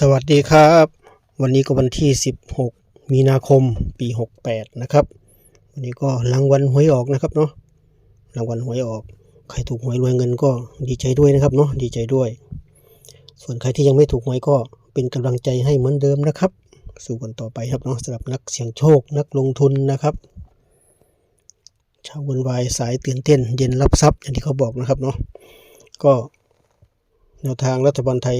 สวัสดีครับ วันนี้ก็วันที่ 16 มีนาคมปี 68 นะครับ วันนี้ก็รางวัลหวยออกนะครับเนาะรางวัลหวยออก ใครถูกหวยรวยเงินก็ดีใจด้วยนะครับเนาะดีใจด้วย ส่วนใครที่ยังไม่ถูกหวยก็เป็นกำลังใจให้เหมือนเดิมนะครับ สู่กันต่อไปครับเนาะสำหรับนักเสี่ยงโชคนักลงทุนนะครับชาววันวายสายตื่นเต้น เย็นรับทรัพย์อย่างที่เขาบอกนะครับเนาะก็แนวทางรัฐบาลไทย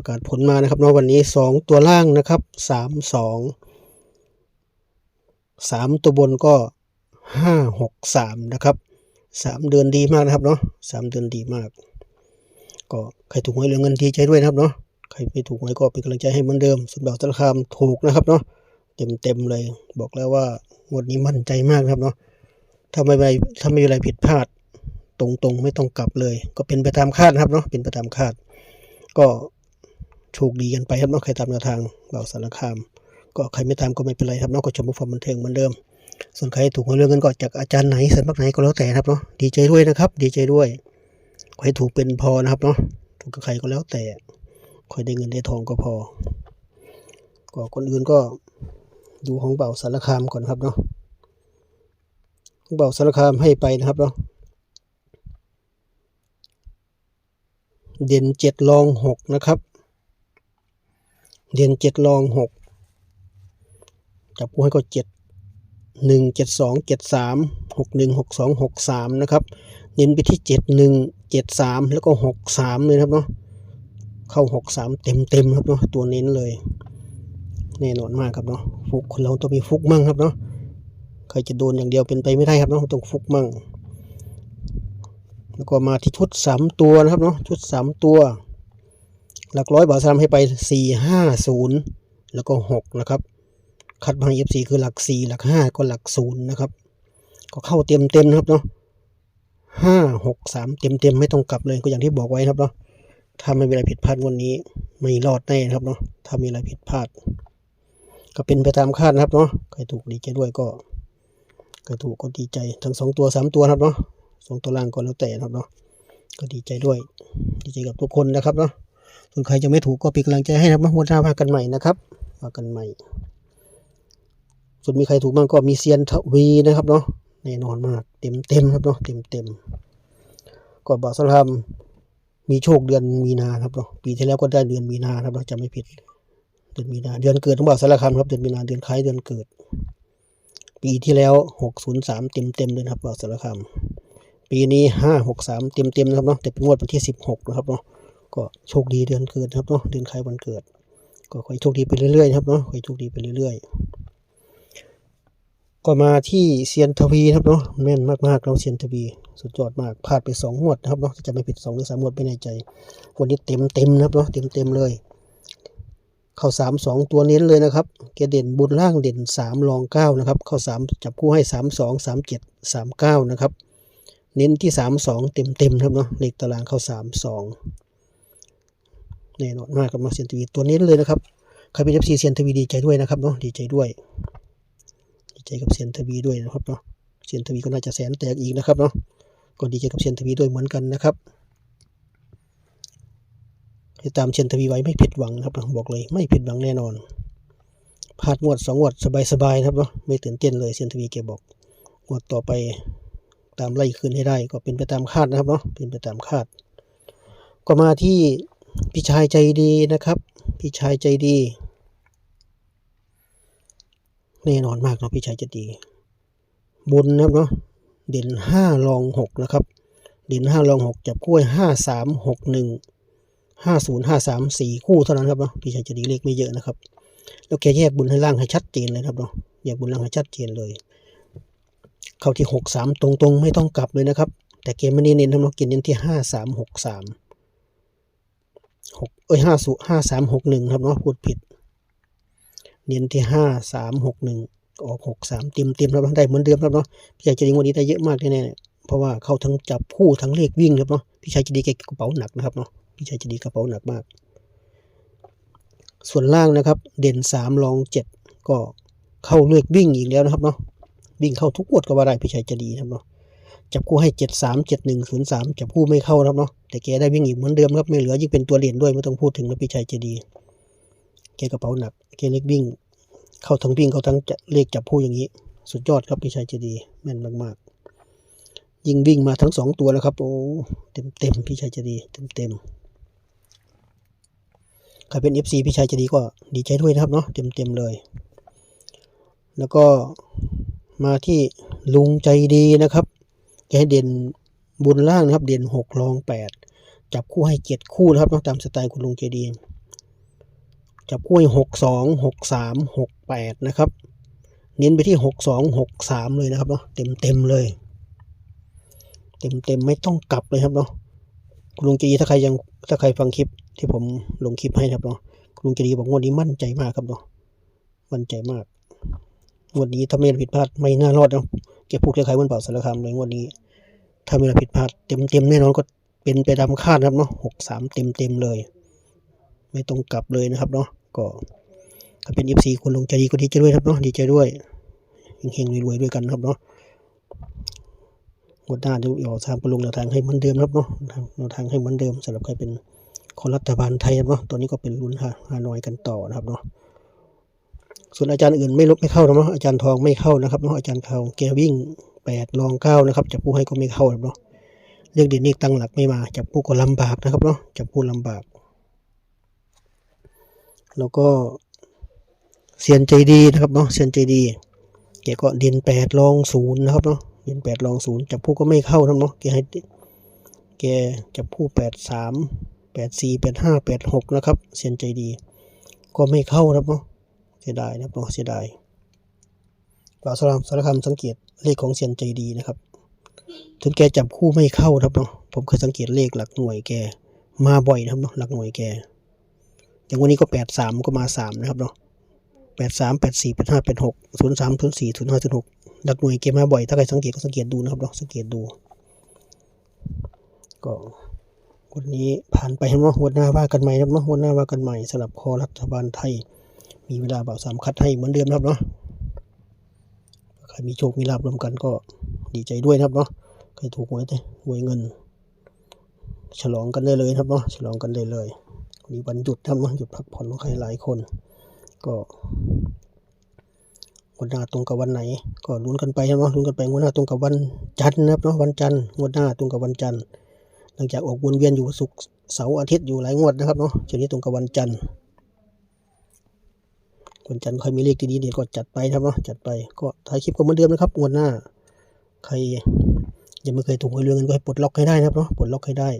ประกาศผลมานะครับเนาะวันนี้สองตัวล่างนะครับสามสองสามตัวบนก็ห้าหกสามนะครับสามเดือนดีมากนะครับเนาะสามเดือนดีมาก ก็ใครถูกหวยเหลือเงินดีใจด้วยนะครับเนาะใครไม่ถูกหวยก็เป็นกำลังใจให้เหมือนเดิมสุดดอกสาคามถูกนะครับเนาะเต็มเต็มเลย บอกแล้วว่างวดนี้มั่นใจมากนะครับเนาะถ้าไม่ไปถ้าไม่มีอะไรผิดพลาดตรงๆ ไม่ต้องกลับเลย ก็เป็นไปตามคาดนะครับเนาะเป็นไปตามคาด ก็ โชคดีกันไปครับเนาะใครตามแนวทางเบาสารคาม ก็ใครไม่ตามก็ไม่เป็นไรครับเนาะก็ชมผู้ฟังบันเทิงเหมือนเดิม ส่วนใครถูกเรื่องเงินก็จากอาจารย์ไหนสำนักไหนก็แล้วแต่ครับเนาะดีใจด้วยนะครับ ดีใจด้วยขอให้ถูกเป็นพอนะครับเนาะถูกกับใครก็แล้วแต่ขอให้ได้เงินได้ทองก็พอ ก็คนอื่นก็ดูของเบาสารคามก่อนครับเนาะของเบาสารคามให้ไปนะครับเนาะเด่นเจ็ดรองหกนะครับ เด่นเจ็ดรองหกจับผู้ให้ก็เจ็ดหนึ่งเจ็ดสองเจ็ดสามหกหนึ่งหกสองหกสามนะครับ เน้นไปที่เจ็ดหนึ่งเจ็ดสามแล้วก็หกสามเลยครับเนาะเข้าหกสามเต็มเต็มครับเนาะตัวเน้นเลย แน่นอนมากครับเนาะฟุกคนเราต้องมีฟุกมั่งครับเนาะใครจะโดนอย่างเดียวเป็นไปไม่ได้ครับเนาะต้องฟุกมั่ง แล้วก็มาที่ชุดสามตัวนะครับเนาะชุดสามตัว หลักร้อยบาทสามให้ไปสี่ห้าศูนย์แล้วก็หกนะครับ คัดมาเอฟซีคือหลักสี่หลักห้าก็หลักศูนย์นะครับ ก็เข้าเต็มเต็มนะครับเนาะห้าหกสามเต็มเต็มไม่ต้องกลับเลยก็อย่างที่บอกไว้ครับเนาะถ้าไม่มีอะไรผิดพลาดวันนี้ ไม่รอดแน่นครับเนาะถ้ามีอะไรผิดพลาด ก็เป็นไปตามคาดนะครับเนาะใครถูกดีใจด้วยก็ใครถูกก็ดีใจทั้งสองตัวสามตัวครับเนาะสองตัวล่างก็แล้วแต่ครับเนาะก็ดีใจด้วย ดีใจกับทุกคนนะครับเนาะ ส่วนใครจะไม่ถูกก็เป็นกำลังใจให้นะครับวันหน้าว่ากันใหม่นะครับว่ากันใหม่ ส่วนมีใครถูกบ้างก็มีเซียนทวีนะครับเนาะแน่นอนมากเต็มเต็มครับเนาะเต็มเต็มๆก็บอกสลามมีโชคเดือนมีนาครับเนาะปีที่แล้วก็ได้เดือนมีนาครับเราจะไม่ผิดเดือนมีนาเดือนเกิดของบ่าวสารคามครับเดือนมีนาเดือนคล้ายเดือนเกิด ปีที่แล้วหกศูนย์สามเต็มเต็มเลยครับบ่าวสารคามปีนี้ห้าหกสามเต็มเต็มนะครับเนาะแต่เป็นงวดวันที่สิบหกนะครับเนาะ ก็โชคดีเดือนเกิดนะครับเนาะเดือนคล้ายวันเกิด ก็ขอให้โชคดีไปเรื่อยๆนะครับเนาะขอให้โชคดีไปเรื่อยๆ ก็มาที่เซียนทวีนะครับเนาะแม่นมากๆเราเซียนทวีสุดยอดมากพลาดไปสองงวดนะครับเนาะจะไม่ผิดสองหรือสามงวดไม่แน่ใจวันนี้เต็มเต็มนะครับเนาะเต็มเต็มเลย เข้าสามสองตัวเน้นเลยนะครับเกเด่นบนล่างเด่นสามรองเก้านะครับ เข้าสามจับคู่ให้สามสองสามเจ็ดสามเก้านะครับเน้นที่สามสองเต็มเต็มๆครับเนาะเลขตารางเข้าสามสอง แน่นอนมากกับมาเซียนทีวีตัวเน้เลยนะครับใครเป็นเอฟซีเซียนทีวีดีใจด้วยนะครับเนาะดีใจด้วย ดีใจกับเซียนทีวีด้วยนะครับเนาะเซียนทีวีก็น่าจะแสนแตกอีกนะครับเนาะก็ดีใจกับเซียนทีวีด้วยเหมือนกันนะครับติดตามเซียนทีวีไว้ไม่ผิดหวังนะครับบอกเลยไม่ผิดหวังแน่นอนพลาดงวดสองงวดสบายๆนะครับเนาะไม่ตื่นเต้นเลยเซียนทีวีแกบอกงวดต่อไปตามไล่คืนให้ได้ก็เป็นไปตามคาดนะครับเนาะเป็นไปตามคาด ก็มาที่ พี่ชายใจดีนะครับ พี่ชายใจดี แน่นอนมากเนาะพี่ชายใจดี บนนะครับเนาะเด่นห้ารองหกนะครับ เด่นห้ารองหกจับกล้วยห้าสามหกหนึ่งห้าศูนย์ห้าสามสี่คู่เท่านั้นครับเนาะพี่ชายใจดีเลขไม่เยอะนะครับ แล้วแกแยกบุญให้ล่างให้ชัดเจนเลยครับเนาะแยกบุญล่างให้ชัดเจนเลย เข้าที่หกสามตรงๆ ไม่ต้องกลับเลยนะครับ แต่เกมไม่ได้เน้นทำเราเกมเน้นที่ห้าสามหกสาม หกเอ้ยห้าสุห้าสามหกหนึ่งครับเนาะพูดผิด เน้นที่ห้าสามหกหนึ่งออกหกสามเต็มเต็มครับได้เหมือนเดิมครับเนาะพี่ชายจะดีวันนี้ได้เยอะมากแน่ๆเพราะว่าเข้าทั้งจับคู่ทั้งเลขวิ่งครับเนาะพี่ชายจะดีแกกระเป๋าหนักนะครับเนาะพี่ชายจะดีกระเป๋าหนักมาก ส่วนล่างนะครับ เด่นสามรองเจ็ดก็เข้าเลขวิ่งอีกแล้วนะครับเนาะวิ่งเข้าทุกงวดก็ว่าได้พี่ชัยจะดีครับเนาะ จับคู่ให้เจ็ดสามเจ็ดหนึ่งศูนย์สามจับคู่ไม่เข้านะครับเนาะแต่แกได้วิ่งอีกเหมือนเดิมครับไม่เหลือยิ่งเป็นตัวเหรียญด้วยไม่ต้องพูดถึงนะพี่ชัยเจดีแกกระเป๋าหนักแกเล็กวิ่ง เข้าทั้งวิ่งเข้าทั้งจะเลขจับผู้อย่างนี้ สุดยอดครับพี่ชายเจดีแม่นมากๆ ยิงวิ่งมาทั้งสองตัวแล้วครับโอ้เต็มเต็มพี่ชายเจดีเต็มเต็มใครเป็นเอฟซีพี่ชายเจดีก็ดีใจด้วยนะครับเนาะเต็มเต็มๆเลย แล้วก็มาที่ลุงใจดีนะครับ แกให้เด่นบนล่างนะครับ เด่นหกรองแปดจับคู่ให้เจ็ดคู่นะครับเนาะตามสไตล์คุณลุงใจดีจับคู่ให้หกสองหกสามหกแปดนะครับ เน้นไปที่หกสองหกสามเลยนะครับเนาะเต็มเต็มเลย เต็มเต็มไม่ต้องกลับเลยครับเนาะคุณลุงใจดีถ้าใครยังถ้าใครฟังคลิปที่ผมลงคลิปให้ครับเนาะคุณลุงใจดีบอกงวดนี้มั่นใจมากครับเนาะมั่นใจมากงวดนี้ถ้าไม่ผิดพลาดไม่น่ารอดนะ แกพูดคล้ายๆวันเป่าสารคามเลยงวดนี้ ถ้าไม่ผิดพลาดเต็มเต็มๆแน่นอนก็เป็นไปตามคาดนะครับเนาะหกสามเต็มเต็มๆเลย ไม่ต้องกลับเลยนะครับเนาะก็ถ้าเป็นเอฟซีคุณลงใจดีก็ดีใจด้วยครับเนาะดีใจด้วยเฮงๆรวยๆด้วยกันครับเนาะงวดหน้าจะออกทางประลงแนวทางให้เหมือนเดิมครับเนาะแนวทางให้เหมือนเดิมสำหรับใครเป็นคนรัฐบาลไทยครับเนาะตัวนี้ก็เป็นลุ้นฮานอยกันต่อนะครับเนาะ ส่วนอาจารย์อื่นไม่ลบไม่เข้านะเนาะอาจารย์ทองไม่เข้านะครับเนาะอาจารย์เขาแกวิ่งแปดรองเก้านะครับจับผู้ให้ก็ไม่เข้าเนาะเรียกเด่นนี่ตั้งหลักไม่มาจับผู้ก็ลำบากนะครับเนาะจับผู้ลำบาก แล้วก็เซียนใจดีนะครับเนาะเซียนใจดีแกก็เด่นแปดรองศูนย์นะครับเนาะเด่นแปดรองศูนย์จับผู้ก็ไม่เข้าทั้งเนาะแกให้แกจับผู้แปดสามแปดสี่แปดห้าแปดหกนะครับเสียนใจดี ก็ไม่เข้าครับเนาะ เสียดายนะครับเนาะเสียดายกล่าวสารามสารคำสังเกตเลขของเสียนใจดีนะครับ ถึงแกจับคู่ไม่เข้าครับเนาะผมเคยสังเกตเลขหลักหน่วยแกมาบ่อยนะครับเนาะหลักหน่วยแกอย่างวันนี้ก็แปดสามก็มาสามนะครับเนาะแปดสามแปดสี่แปดห้าแปดหกศูนย์สามศูนย์สี่ศูนย์ห้าศูนย์หกดักหน่วยเกมมาบ่อย ถ้าใครสังเกตก็สังเกตดูนะครับเนาะสังเกตดู ก็วันนี้ผ่านไปเห็นว่าวันหน้าว่ากันใหม่นะครับเนาะวันหน้าว่ากันใหม่สำหรับคอรัฐบาลไทย มีเวลาบ่าวสามคัดให้เหมือนเดิมนะครับเนาะใครมีโชค มีลาบรวมกันก็ดีใจด้วยครับเนาะใครถูกหวยแต่หวยเงิน ฉลองกันได้เลยครับเนาะฉลองกันได้เลยวันนี้วันหยุดครับเนาะหยุดพักผ่อนของใครหลายคน ก็งวดหน้าตรงกับวันไหน ก็ลุ้นกันไปนะเนาะลุ้นกันไปงวดหน้าตรงกับวันจันทร์นะครับเนาะวันจันทร์งวดหน้าตรงกับวันจันทร์หลังจากออกวนเวียนอยู่ศุกร์เสาร์อาทิตย์อยู่หลายงวดนะครับเนาะทีนี้ตรงกับวันจันทร์ วันจันทร์ใครมีเลขดีๆเนี่ยก็จัดไปนะครับเนาะจัดไปก็ถ่ายคลิปก็เหมือนเดิมนะครับงวดหน้า ใครยังไม่เคยถูกหวยเรือเงินก็ให้ปลดล็อกให้ได้นะครับเนาะปลดล็อกให้ได้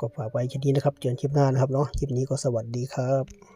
ก็ฝากไว้แค่นี้นะครับเจอกันคลิปหน้านะครับเนาะคลิปนี้ก็สวัสดีครับ